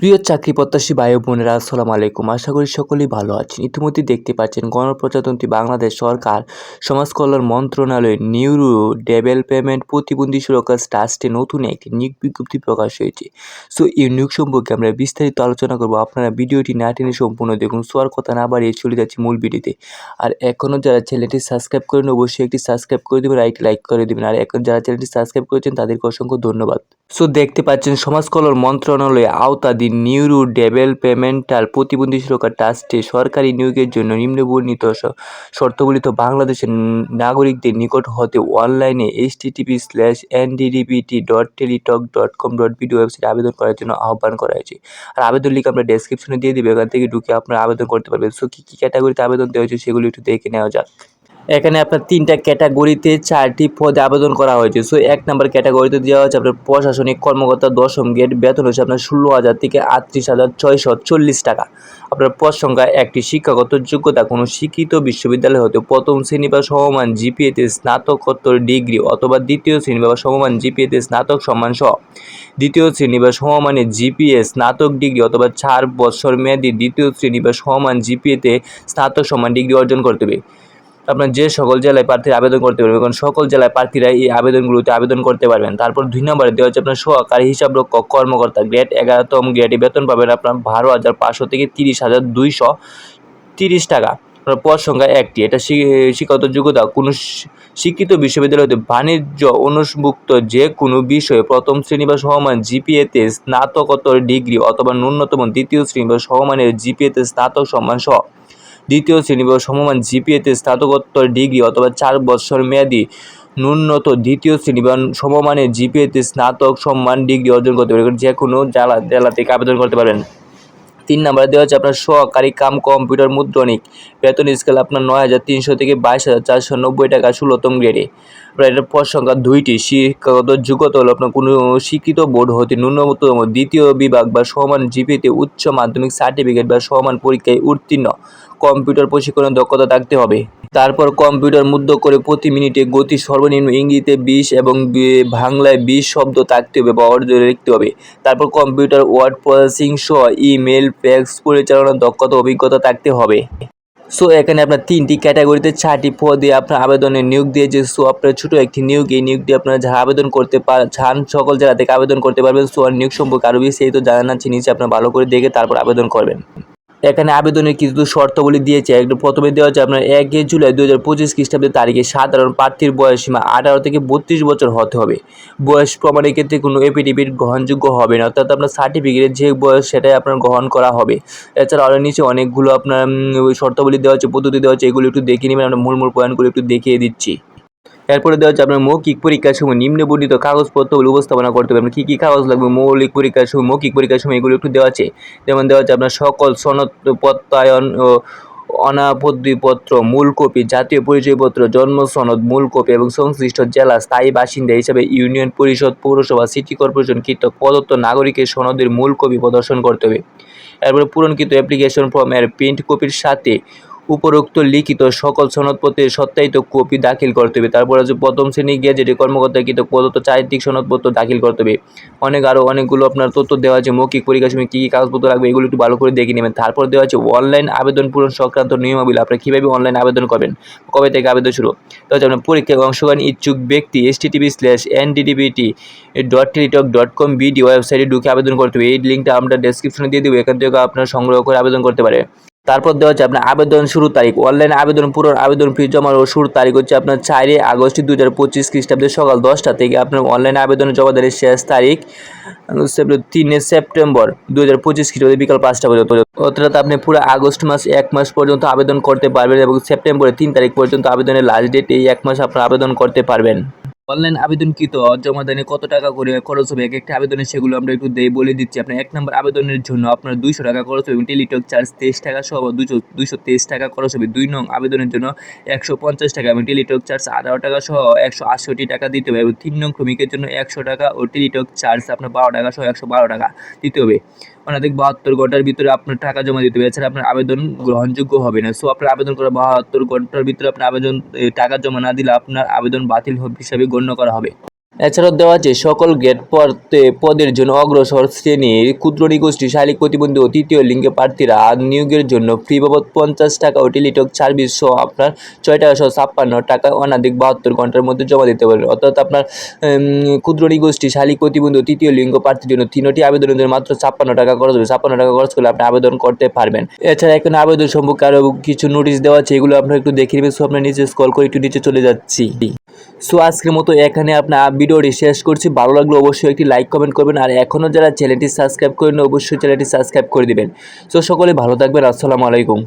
প্রিয় চাকরি প্রত্যাশী ভাই বোনেরা, আসসালামু আলাইকুম। আশা করি সকলেই ভালো আছেন। ইতিমধ্যে দেখতে পাচ্ছেন গণপ্রজাতন্ত্রী বাংলাদেশ সরকার সমাজ কল্যাণ মন্ত্রণালয়ের নিউরো ডেভেলপমেন্ট প্রতিবন্ধী সুরক্ষা ট্রাস্টে নতুন একটি নিয়োগ বিজ্ঞপ্তি প্রকাশ হয়েছে। সো, এই নিয়োগ সম্পর্কে আমরা বিস্তারিত আলোচনা করব। আপনারা ভিডিওটি না টেনে সম্পূর্ণ দেখুন। সোয়ার কথা না বাড়িয়ে চলে যাচ্ছি মূল ভিডিওতে। আর এখনও যারা চ্যানেলটি সাবস্ক্রাইব করেন অবশ্যই একটি সাবস্ক্রাইব করে দেবেন, আর একটি লাইক করে দেবেন। আর এখন যারা চ্যানেলটি সাবস্ক্রাইব করেছেন, তাদেরকে অসংখ্য ধন্যবাদ। সো, দেখতে পাচ্ছেন সমাজ কল্যাণ মন্ত্রণালয়ে আওতাধীন নিউরো ডেভেলপমেন্টাল প্রতিবন্ধী সুরক্ষা ট্রাস্টে সরকারি নিয়োগের জন্য নিম্নবর্ণিত স- শর্তাবলিত বাংলাদেশের নাগরিকদের নিকট হতে অনলাইনে H TTP slash NDDPT dot Teletalk dot com dot BD ওয়েবসাইটে আবেদন করার জন্য আহ্বান করা হয়েছে। আর আবেদন লিঙ্ক আমরা ডেসক্রিপশনে দিয়ে দিবে, এখান থেকে ঢুকে আপনারা আবেদন করতে পারবেন। সো কী কী ক্যাটাগরিতে আবেদন দেওয়া হয়েছে সেগুলি একটু দেখে নেওয়া যাক। এখানে আপনার তিনটা ক্যাটাগরিতে চারটি পদে আবেদন করা হয়েছে। সো এক নম্বর ক্যাটাগরিতে দেওয়া হয়েছে আপনার প্রশাসনিক কর্মকর্তা, দশম গেট বেতন হচ্ছে আপনার ষোলো হাজার থেকে আটত্রিশ হাজার ছয়শো চল্লিশ টাকা। আপনার পদ সংখ্যা একটি শিক্ষাগত যোগ্যতা, কোনো শিক্ষিত বিশ্ববিদ্যালয় হতে প্রথম শ্রেণি বা সমমান জিপিএতে স্নাতকোত্তর ডিগ্রি অথবা দ্বিতীয় শ্রেণি বা সমমান জিপিএতে স্নাতক সম্মান সহ। দ্বিতীয় শ্রেণি বা সমমানের জিপিএ স্নাতক ডিগ্রি অথবা চার বছর মেয়াদী দ্বিতীয় শ্রেণি বা সমমান জিপিএতে স্নাতক সম্মান ডিগ্রি অর্জন করতে হবে। আপনার যে সকল জেলায় প্রার্থীরা আবেদন করতে পারবেন কারণ সকল জেলায় প্রার্থীরা এই আবেদনগুলোতে আবেদন করতে পারবেন। তারপর দুই নম্বরে দেওয়া হচ্ছে আপনার সহকারী হিসাবরক্ষক কর্মকর্তা, গ্রেড এগারোতম গ্রেডে বেতন পাবেন আপনার বারো হাজার পাঁচশো থেকে তিরিশ হাজার দুইশো তিরিশ টাকা। আপনার পদ সংখ্যা একটি। এটা শিক্ষাগত যোগ্যতা, কোনো শিক্ষিত বিশ্ববিদ্যালয় হতে বাণিজ্য অনুষভুক্ত যে কোনো বিষয়ে প্রথম শ্রেণি বা সমমান জিপিএতে স্নাতকোত্তর ডিগ্রি অথবা ন্যূনতম দ্বিতীয় শ্রেণি বা সমমানের জিপিএতে স্নাতক সম্মান সহ। দ্বিতীয় শ্রেণি বা সমমান জিপিএতে স্নাতকোত্তর ডিগ্রি অথবা চার বছর মেয়াদী ন্যূনত দ্বিতীয় শ্রেণি বা সমমানের জিপিএতে স্নাতক সম্মান ডিগ্রি অর্জন করতে পারবেন। যে কোনো জেলা জেলা থেকে আবেদন করতে পারেন তিন নম্বরে, দেওয়া হচ্ছে আপনার সহকারী কাম কম্পিউটার মুদ্রণিক। বেতন স্কেল আপনার নয় হাজার তিনশো থেকে বাইশ হাজার চারশো নব্বই টাকা ষোলোতম গ্রেডে আপনার এটার পদ সংখ্যা দুইটি। শিক্ষাগত যোগ্যতা হলো আপনার কোনো শিক্ষিত বোর্ড হতে ন্যূনতম দ্বিতীয় বিভাগ বা সমান জিপিতে উচ্চ মাধ্যমিক সার্টিফিকেট বা সমান পরীক্ষায় উত্তীর্ণ। কম্পিউটার প্রশিক্ষণের দক্ষতা থাকতে হবে। তারপর কম্পিউটার মুদ্র করে প্রতি মিনিটে গতি সর্বনিম্ন ইংরেজিতে বিশ এবং বাংলায় বিশ শব্দ থাকতে হবে বা অর্জন লিখতে হবে। তারপর কম্পিউটার ওয়ার্ড প্রসেসিং সহ ইমেল ফ্যাক্স পরিচালনার দক্ষতা অভিজ্ঞতা থাকতে হবে। সো, এখানে আপনার তিনটি ক্যাটাগরিতে চারটি পদে আপনার আবেদনের নিয়োগ দিয়েছে। সো, আপনার ছোটো একটি নিয়োগ, এই নিয়োগটি আপনারা যারা আবেদন করতে পার, চান সকল জেলা থেকে আবেদন করতে পারবেন। সো, আর নিয়োগ সম্পর্কে আরও বিস্তারিত জানাচ্ছি নিচে আপনার ভালো করে দেখে তারপর আবেদন করবেন। এখানে আবেদনের কিছু শর্তাবলী দিয়েছে। একটু প্রথমে দেওয়া হচ্ছে আপনার এক জুলাই দু হাজার পঁচিশ খ্রিস্টাব্দের তারিখে সাধারণ প্রার্থীর বয়স সীমা আঠারো থেকে বত্রিশ বছর হতে হবে। বয়স প্রমাণের ক্ষেত্রে কোনো এপিডিপিট গ্রহণযোগ্য হবে না, অর্থাৎ আপনার সার্টিফিকেটের যে বয়স সেটাই আপনার গ্রহণ করা হবে। এছাড়া আরও নিচে অনেকগুলো আপনার শর্তাবলী দেওয়া হচ্ছে পদ্ধতি দেওয়া হচ্ছে এগুলো একটু দেখে নেবেন। আমরা মূল মূল পয়েন্টগুলো একটু দেখিয়ে দিচ্ছি। এরপরে দেওয়া হচ্ছে আপনার মৌখিক পরীক্ষার সময় নিম্নবর্ণিত কাগজপত্রগুলো উপস্থাপনা করতে হবে। আপনার কী কী কাগজ লাগবে? মৌলিক পরীক্ষার সময়, মৌখিক পরীক্ষার সময় এগুলো একটু দেওয়া আছে। যেমন দেওয়া আছে আপনার সকল সনদ প্রত্যয়ন ও অনাপত্তিপত্র মূল কপি জাতীয় পরিচয়পত্র, জন্ম সনদ মূল কপি এবং সংশ্লিষ্ট জেলা স্থায়ী বাসিন্দা হিসাবে ইউনিয়ন পরিষদ, পৌরসভা, সিটি কর্পোরেশন কৃতক প্রদত্ত নাগরিকের সনদের মূল কপি প্রদর্শন করতে হবে। এরপরে পূরণকৃত অ্যাপ্লিকেশন ফর্মের প্রিন্ট কপির সাথে উপরোক্ত লিখিত সকল সনদপত্রের সত্যায়িত কপি দাখিল করতে হবে। তারপর হচ্ছে প্রথম শ্রেণি গেজেটে কর্মকর্তা কৃত প্রদত্ত চারিত্রিক সনদপত্র দাখিল করতে হবে। অনেক আরও অনেকগুলো আপনার তথ্য দেওয়া আছে, মৌখিক পরীক্ষার সময় কী কী কাগজপত্র লাগবে এগুলো একটু ভালো করে দেখে নেবেন। তারপর দেওয়া আছে অনলাইন আবেদন পূরণ সংক্রান্ত নিয়মাবলী। আপনারা কীভাবে অনলাইন আবেদন করবেন? কবে থেকে আবেদন শুরু? তো হচ্ছে আপনার পরীক্ষায় অংশগ্রহণ ইচ্ছুক ব্যক্তি S T TV slash N D DDBT dot Teletalk dot com BD ওয়েবসাইটে ঢুকে আবেদন করতে হবে। এই লিঙ্কটা আমরা ডেসক্রিপশনে দিয়ে দেবো। এখান থেকে আপনারা সংগ্রহ করে আবেদন করতে পারে। তারপর দেওয়া হচ্ছে আপনার আবেদন শুরু তারিখ। অনলাইন আবেদন পূরণ আবেদন ফি জমা ও শুরু তারিখ হচ্ছে আপনার চারই আগস্ট দু হাজার পঁচিশ খ্রিস্টাব্দে সকাল দশটা থেকে আপনার অনলাইন আবেদন জমা দেওয়ার শেষ তারিখ তিনে সেপ্টেম্বর দু হাজার পঁচিশ খ্রিস্টাব্দে বিকাল পাঁচটা পর্যন্ত। অর্থাৎ আপনি পুরো আগস্ট মাস, এক মাস পর্যন্ত আবেদন করতে পারবেন এবং সেপ্টেম্বরের তিন তারিখ পর্যন্ত আবেদনের লাস্ট ডেট এই এক মাস আপনার আবেদন করতে পারবেন। অনলাইন আবেদনকৃত জমা দানে কত টাকা করে খরচ হবে? এক একটা আবেদনে সেগুলো আমরা একটু দেই, বলে দিচ্ছি। আপনার এক নম্বর আবেদনের জন্য আপনার দুইশো টাকা খরচ হবে এবং টেলিটক চার্জ তেইশ টাকা সহ দুশো দুইশো তেইশ টাকা খরচ হবে। দুই নং আবেদনের জন্য একশো পঞ্চাশ টাকা এবং টেলিটক চার্জ আঠারো টাকা সহ একশো আটষট্টি টাকা দিতে হবে এবং তিন নং শ্রমিকের জন্য একশো টাকা ও টেলিটক চার্জ আপনার বারো টাকা সহ একশো বারো টাকা দিতে হবে। অনাধিক বাহাত্তর ঘণ্টার ভিতরে আপনার টাকা জমা দিতে হবে। এছাড়া আপনার আবেদন গ্রহণযোগ্য হবে না। সো আপনার আবেদন করা বাহাত্তর ঘণ্টার ভিতরে আপনার আবেদন টাকা জমা না দিলে আপনার আবেদন বাতিল হিসাবে গণ্য করা হবে। এছাড়াও দেওয়া আছে, সকল গেট পদে পদের জন্য অগ্রসর শ্রেণির ক্ষুদ্র নিগোষ্ঠী শারীরিক প্রতিবন্ধী ও তৃতীয় লিঙ্গের প্রার্থীরা নিয়োগের জন্য ফ্রি বাবদ পঞ্চাশ টাকা ও টেলিটক সার্ভিস সহ আপনার ছয় টাকা সহ ছাপ্পান্ন টাকা অনাধিক বাহাত্তর ঘণ্টার মধ্যে জমা দিতে পারবেন অর্থাৎ আপনার ক্ষুদ্র নিগোষ্ঠী শারীরিক প্রতিবন্ধী ও তৃতীয় লিঙ্গ প্রার্থীর জন্য তিনটি আবেদনের জন্য মাত্র ছাপ্পান্ন টাকা খরচ হবে। ছাপ্পান্ন টাকা খরচ করলে আপনি আবেদন করতে পারবেন। এছাড়া এখানে আবেদন সম্পর্কে আরও কিছু নোটিশ দেওয়া আছে, এগুলো আপনার একটু দেখে নেবেন। সো আপনার নিচে স্কল করে একটু নিচে চলে যাচ্ছি। সো আজকের মতো এখানে আপনার ভিডিওটি শেষ করছি। ভালো লাগলে অবশ্যই একটি লাইক কমেন্ট করবেন। আর এখনও যারা চ্যানেলটি সাবস্ক্রাইব করেন অবশ্যই চ্যানেলটি সাবস্ক্রাইব করে দেবেন। সো সকলে ভালো থাকবেন। আসসালামু আলাইকুম।